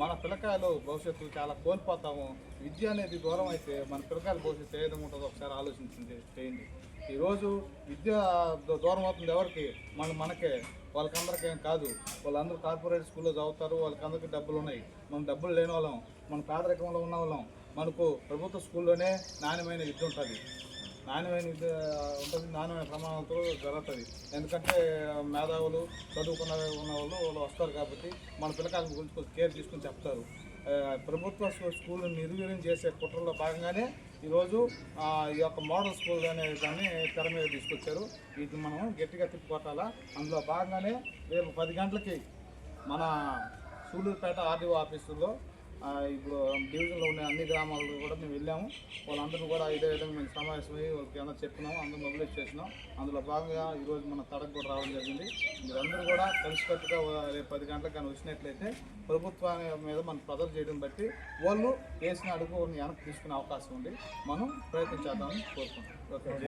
మన పిల్లకాయలు భవిష్యత్తు చాలా కోల్పోతాము. విద్య అనేది దూరం అయితే మన పిల్లకాయల భవిష్యత్తు ఏ విధంగా ఉంటుందో ఒకసారి ఆలోచించండి చేయండి. ఈరోజు విద్య దూరం అవుతుంది ఎవరికి? మన మనకే. వాళ్ళకందరికీ ఏం కాదు. వాళ్ళందరూ కార్పొరేట్ స్కూల్లో చదువుతారు వాళ్ళకందరికీ డబ్బులు ఉన్నాయి. మనం డబ్బులు లేని వాళ్ళం మన పేదరికంలో ఉన్న వాళ్ళం. మనకు ప్రభుత్వ స్కూల్లోనే నాణ్యమైన విద్య ఉంటుంది. నాణ్యమైన విద్య ఉంటుంది. నాణ్యమైన ప్రమాణాలతో జరుగుతుంది. ఎందుకంటే మేధావులు చదువుకున్న ఉన్న వాళ్ళు వాళ్ళు వస్తారు కాబట్టి మన పిల్లకాయల గురించి కేర్ తీసుకుని చెప్తారు. ప్రభుత్వ స్కూల్ నిర్వీర్యం చేసే కుట్రలో భాగంగానే ఈరోజు ఈ యొక్క మోడల్ స్కూల్ అనే దాన్ని తెర మీద తీసుకొచ్చారు. ఇది మనం గట్టిగా తిప్పుకొట్టాలా? అందులో భాగంగానే రేపు పది గంటలకి మన సూళ్ళూరుపేట ఆర్డీఓ ఆఫీసులో ఇప్పుడు డివిజన్లో ఉన్న అన్ని గ్రామాలకు కూడా మేము వెళ్ళాము. వాళ్ళందరూ కూడా ఇదే విధంగా మేము సమావేశమై వాళ్ళకి ఏమైనా చెప్పినాము అందరూ మొబిలైజ్ చేసినాం. అందులో భాగంగా ఈరోజు మన తడకు కూడా రావడం జరిగింది. మీరందరూ కూడా కలిసికట్టుగా రేపు పది గంటలకు కానీ వచ్చినట్లయితే ప్రభుత్వాన్ని మీద మనం ప్రజలు చేయడం బట్టి వాళ్ళు వేసిన అడుగు వెనక్కి తీసుకునే అవకాశం ఉంది. మనం ప్రయత్నించేద్దామని కోరుకుంటాం ఓకే.